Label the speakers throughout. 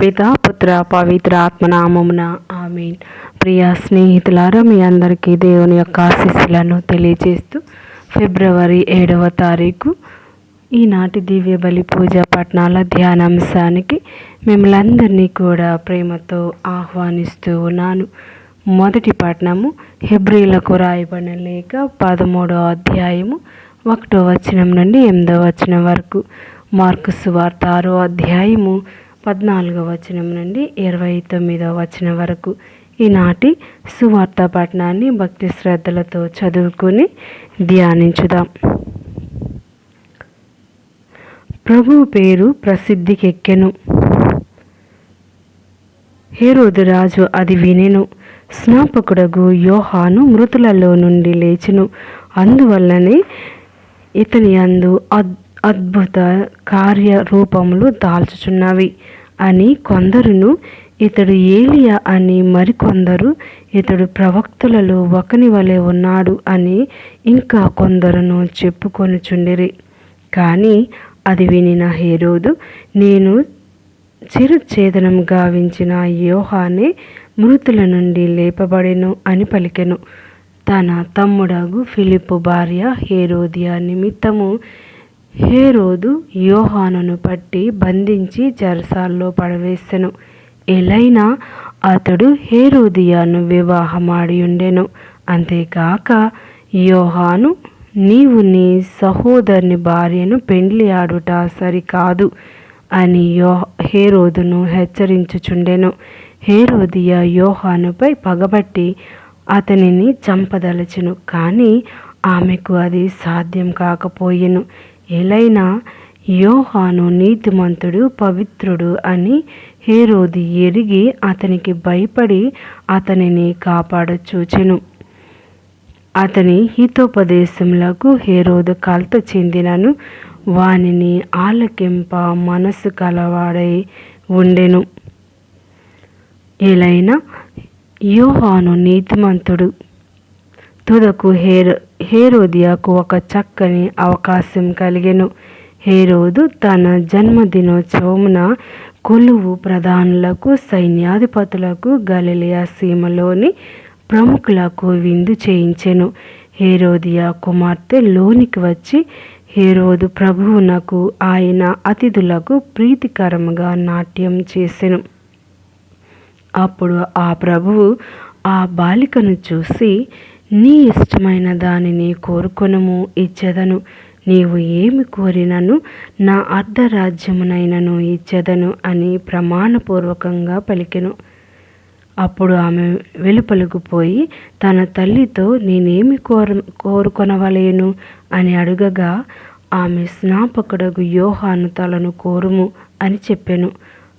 Speaker 1: పిత పుత్ర పవిత్ర ఆత్మనామమున ఆమెన్. ప్రియ స్నేహితులారా మీ అందరికీ దేవుని యొక్క ఆశీస్సులను తెలియజేస్తూ ఫిబ్రవరి ఏడవ తారీఖు ఈనాటి దివ్య బలి పూజ పట్నాల ధ్యానాంశానికి మిమ్మల్ందరినీ కూడా ప్రేమతో ఆహ్వానిస్తూ ఉన్నాను. మొదటి పట్నము హెబ్రిలకు రాయబడిన లేక పదమూడవ అధ్యాయము ఒకటో వచనం నుండి ఎనిమిదవ వచనం వరకు మార్కు సువార్త ఆరో అధ్యాయము పద్నాలుగో వచనం నుండి ఇరవై తొమ్మిదవ వచనం వరకు. ఈనాటి సువార్త పట్టణాన్ని భక్తి శ్రద్ధలతో చదువుకొని ధ్యానించుదాం. ప్రభు పేరు ప్రసిద్ధికెక్కెను. హేరోదు రాజు అది వినెను. స్నాపకుడగు యోహాను మృతులలో నుండి లేచును. అందువల్లనే ఇతని అందు అద్ అద్భుత కార్యరూపములు దాల్చుచున్నవి. అని కొందరును ఇతడు ఏలియా అని మరికొందరు ఇతడు ప్రవక్తలలో ఒకని వలె ఉన్నాడు అని ఇంకా కొందరును చెప్పుకొనుచుండిరి. కానీ అది వినిన హేరోదు నేను చిరుఛేదనం గావించిన యోహానే మృతుల నుండి లేపబడెను అని పలికెను. తన తమ్ముడగు ఫిలిప్ భార్య హేరోదియా నిమిత్తము హేరోదు యోహానును పట్టి బంధించి జరసాల్లో పడవేసెను. ఎలైనా అతడు హేరోదియాను వివాహమాడి ఉండెను అంతేకాక యోహాను నీవు నీ సహోదరుని భార్యను పెండ్లి ఆడుట సరికాదు అని యో హేరోదును హెచ్చరించుచుండెను. హేరోదియా యోహానుపై పగబట్టి అతనిని చంపదలచును. కానీ ఆమెకు అది సాధ్యం కాకపోయెను. ఎలైనా యోహాను నీతిమంతుడు పవిత్రుడు అని హేరోది ఎరిగి అతనికి భయపడి అతనిని కాపాడచూచెను. అతని హితోపదేశములకు హేరోదు కలత చెందినను. వానిని ఆలకింప మనసు కలవాడై ఉండెను. ఎలైనా యోహాను నీతిమంతుడు. తుదకు హేరో హేరోదియాకు ఒక చక్కని అవకాశం కలిగెను. హేరోదు తన జన్మదినోత్సవమున కొలువు ప్రధానులకు సైన్యాధిపతులకు గలిలియా సీమలోని ప్రముఖులకు విందు చేయించెను. హేరోదియా కుమార్తె లోనికి వచ్చి హేరోదు ప్రభువునకు ఆయన అతిథులకు ప్రీతికరముగా నాట్యం చేసెను. అప్పుడు ఆ ప్రభువు ఆ బాలికను చూసి నీ ఇష్టమైన దానిని కోరుకొనము ఇచ్చెదను. నీవు ఏమి కోరినను నా అర్ధరాజ్యమునైనను ఇచ్చెదను అని ప్రమాణపూర్వకంగా పలికెను. అప్పుడు ఆమె వెలుపలకు పోయి తన తల్లితో నేనేమి కోర కోరుకొనవలేను అని అడుగగా ఆమె స్నాపకుడగు యోహాను తలను కోరుము అని చెప్పెను.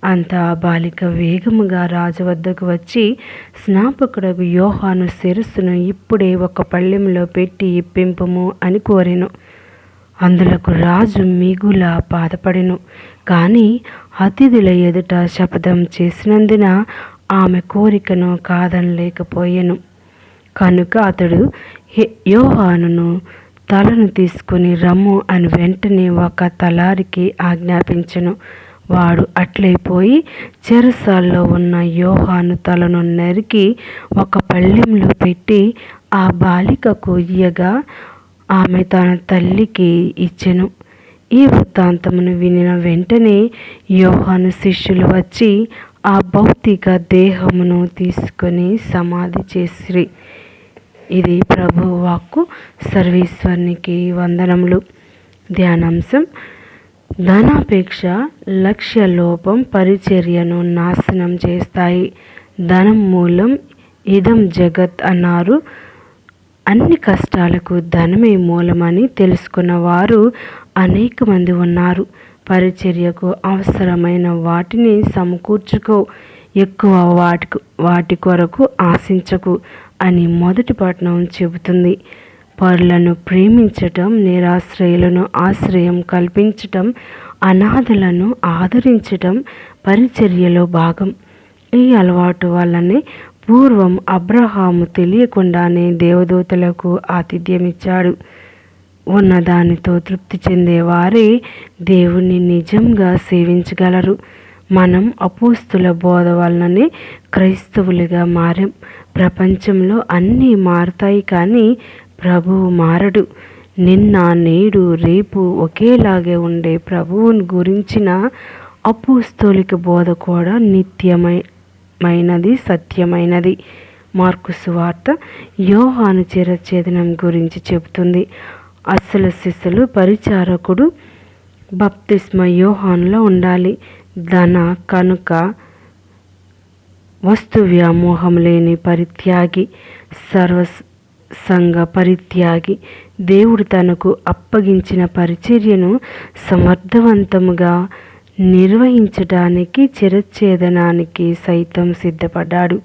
Speaker 1: అంత బాలిక వేగముగా రాజు వద్దకు వచ్చి స్నాపకుడకు యోహాను శిరస్సును ఇప్పుడే ఒక పళ్ళెంలో పెట్టి ఇప్పింపము అని కోరెను. అందులకు రాజు మిగులా బాధపడెను. కానీ అతిథుల ఎదుట శపథం చేసినందున ఆమె కోరికను కాదనలేకపోయాను. కనుక అతడు యోహానును తలను తీసుకుని రమ్ము అని వెంటనే ఒక తలారికి ఆజ్ఞాపించెను. వాడు అట్లయిపోయి చెరసాల్లో ఉన్న యోహాను తలను నరికి ఒక పళ్ళెంలో పెట్టి ఆ బాలికకు ఇయ్యగా ఆమె తన తల్లికి ఇచ్చెను. ఈ వృత్తాంతమును వినిన వెంటనే యోహాను శిష్యులు వచ్చి ఆ భౌతిక దేహమును తీసుకొని సమాధి చేసిరి. ఇది ప్రభు వాక్కు సర్వేశ్వరునికి వందనములు. ధ్యానాంశం ధనాపేక్ష లక్ష్య లోపం పరిచర్యను నాశనం చేస్తాయి. ధనం మూలం ఇదం జగత్ అన్నారు. అన్ని కష్టాలకు ధనమే మూలమని తెలుసుకున్న వారు అనేక మంది ఉన్నారు. పరిచర్యకు అవసరమైన వాటిని సమకూర్చుకో. ఎక్కువ వాటి వాటి కొరకు ఆశించకు అని మొదటి పట్టణం చెబుతుంది. పరులను ప్రేమించటం నిరాశ్రయులను ఆశ్రయం కల్పించటం అనాథలను ఆదరించటం పరిచర్యలో భాగం. ఈ అలవాటు వల్లనే పూర్వం అబ్రహాము తెలియకుండానే దేవదూతలకు ఆతిథ్యమిచ్చాడు. ఉన్నదానితో తృప్తి చెందేవారే దేవుణ్ణి నిజంగా సేవించగలరు. మనం అపోస్తుల బోధ వలననే క్రైస్తవులుగా మారాం. ప్రపంచంలో అన్నీ మారుతాయి కానీ ప్రభువు మారడు. నిన్న నేడు రేపు ఒకేలాగే ఉండే ప్రభువుని గురించిన అపోస్తోలిక బోధ కూడా నిత్యమైనది సత్యమైనది. మార్కు సువార్త యోహాను చిరచేదనం గురించి చెబుతుంది. అసలు శిశులు పరిచారకుడు బప్తిస్మ యోహాన్లో ఉండాలి. ధన కనుక వస్తు వ్యామోహం లేని పరిత్యాగి సర్వ సంఘ పరిత్యాగి దేవుడు తనకు అప్పగించిన పరిచర్యను సమర్థవంతముగా నిర్వహించడానికి చిరచ్ఛేదనానికి సైతం సిద్ధపడ్డాడు.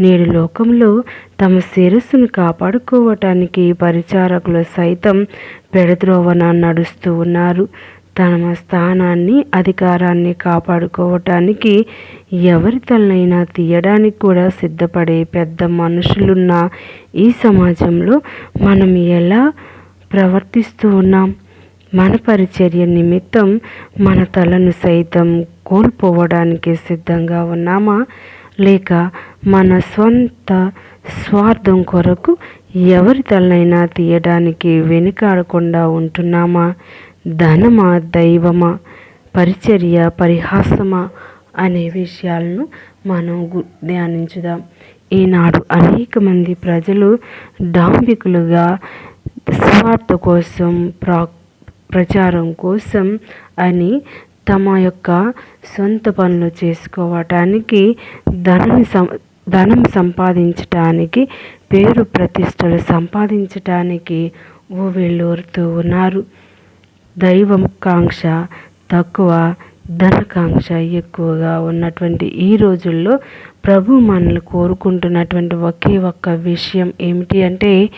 Speaker 1: నేడు లోకంలో తమ శిరస్సును కాపాడుకోవటానికి పరిచారకులు సైతం పెడద్రోవన నడుస్తూ ఉన్నారు. తమ స్థానాన్ని అధికారాన్ని కాపాడుకోవటానికి ఎవరి తలనైనా తీయడానికి కూడా సిద్ధపడే పెద్ద మనుషులున్న ఈ సమాజంలో మనం ఎలా ప్రవర్తిస్తూ ఉన్నాం? మన పరిచర్య నిమిత్తం మన తలను సైతం కోల్పోవడానికి సిద్ధంగా ఉన్నామా? లేక మన స్వంత స్వార్థం కొరకు ఎవరి తలనైనా తీయడానికి వెనుకాడకుండా ఉంటున్నామా? ధనమా దైవమా? పరిచర్య పరిహాసమా? అనే విషయాలను మనం ధ్యానించుదాం. ఈనాడు అనేక మంది ప్రజలు డాంబికులుగా స్వార్థ కోసం ప్రా ప్రచారం కోసం అని తమ యొక్క సొంత పనులు చేసుకోవటానికి ధనం సం ధనం సంపాదించటానికి పేరు ప్రతిష్టలు సంపాదించటానికి ఊవెళ్ళూరుతూ ఉన్నారు. దైవం కాంక్ష తక్కువ ధనకాంక్ష ఎక్కువగా ఉన్నటువంటి ఈ రోజుల్లో ప్రభు మనల్ని కోరుకుంటున్నటువంటి ఒకే ఒక్క విషయం ఏమిటి అంటే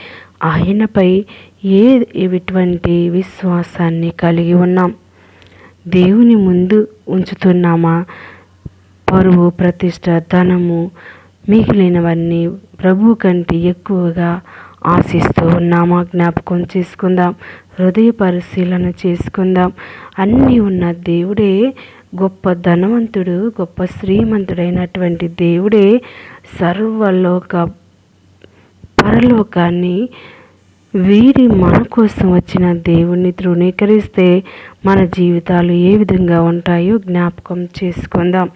Speaker 1: ఆయనపై ఏ ఎటువంటి విశ్వాసాన్ని కలిగి ఉన్నాం? దేవుని ముందు ఉంచుతున్నామా? పరువు ప్రతిష్ట ధనము మిగిలినవన్నీ ప్రభు కంటే ఎక్కువగా ఆశిస్తూ ఉన్నామా? జ్ఞాపకం చేసుకుందాం. హృదయ పరిశీలన చేసుకుందాం. అన్నీ ఉన్న దేవుడే గొప్ప ధనవంతుడు గొప్ప శ్రీమంతుడైనటువంటి దేవుడే సర్వలోక పరలోకాన్ని వీరి మన కోసం వచ్చిన దేవుణ్ణి తృణీకరిస్తే మన జీవితాలు ఏ విధంగా ఉంటాయో జ్ఞాపకం చేసుకుందాం.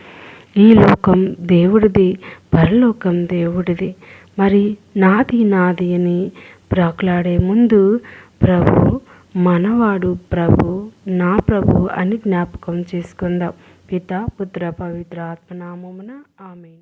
Speaker 1: ఈ లోకం దేవుడిది పరలోకం దేవుడిది. మరి నాది నాది అని ప్రాకులాడే ముందు ప్రభు మనవాడు ప్రభు నా ప్రభు అని జ్ఞాపకం చేసుకుందాం. పిత పుత్ర పవిత్ర ఆత్మనామమున ఆమె